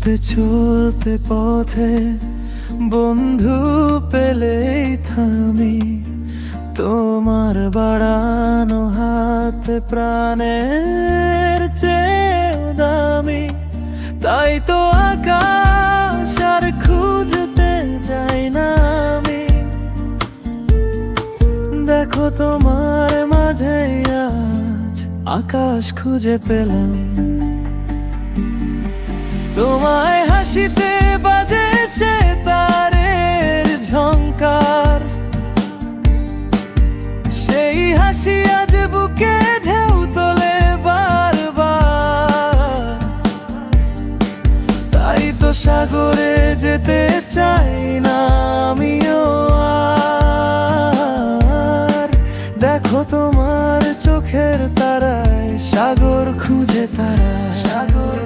চলতে চলতে পথে বন্ধু পেলেই থামি। তোমার বাড়ানো হাত প্রাণের চেয়ে দামি। তাই তো আকাশ আর খুঁজতে যাই না আমি। দেখো তোমার মাঝে আজ আকাশ খুঁজে পেলাম। তোমায় হাসিতে বাজেছে তারের ঝংকার। সেই হাসি আজ বুকে ঢেউ তোলে বারবার। তাই তো সাগরে যেতে চাই না আমিও আর। দেখো তোমার চোখের তারায়, সাগর খুঁজে তারা সাগর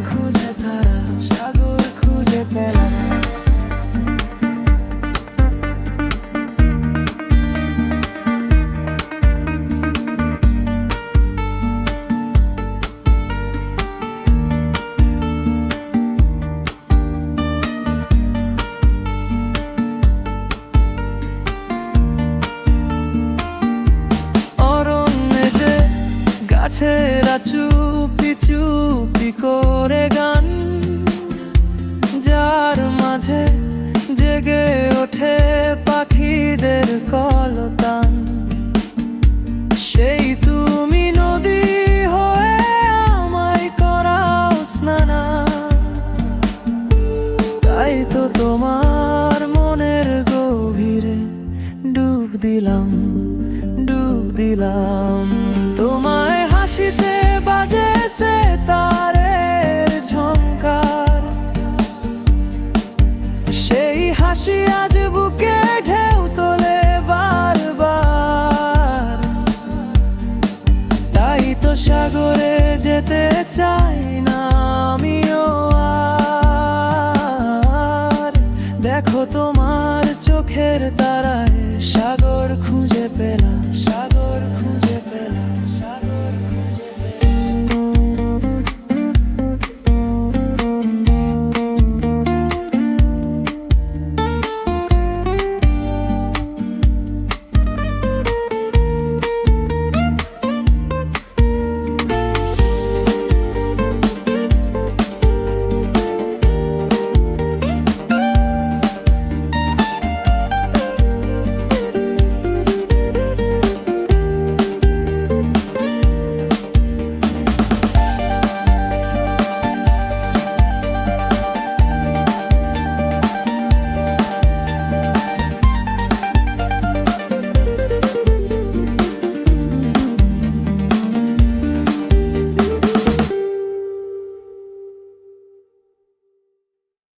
গাছেরা চুপি চুপি করে গান। যার মাঝে জেগে ওঠে পাখিদের কলতান। সেই তুমি নদী হয়ে আমায় করাও স্নানা। তাই তো তোমার মনের গভীরে ডুব দিলাম ডুব দিলাম। নিশিতে বাজে সে তারের ঝঙ্কার সেই হাসি আজ বুকে ঢেউ তোলে বারবার। তাই তো সাগরে যেতে চাই না আমিও আর। দেখো তোমার চোখের তারায় সাগর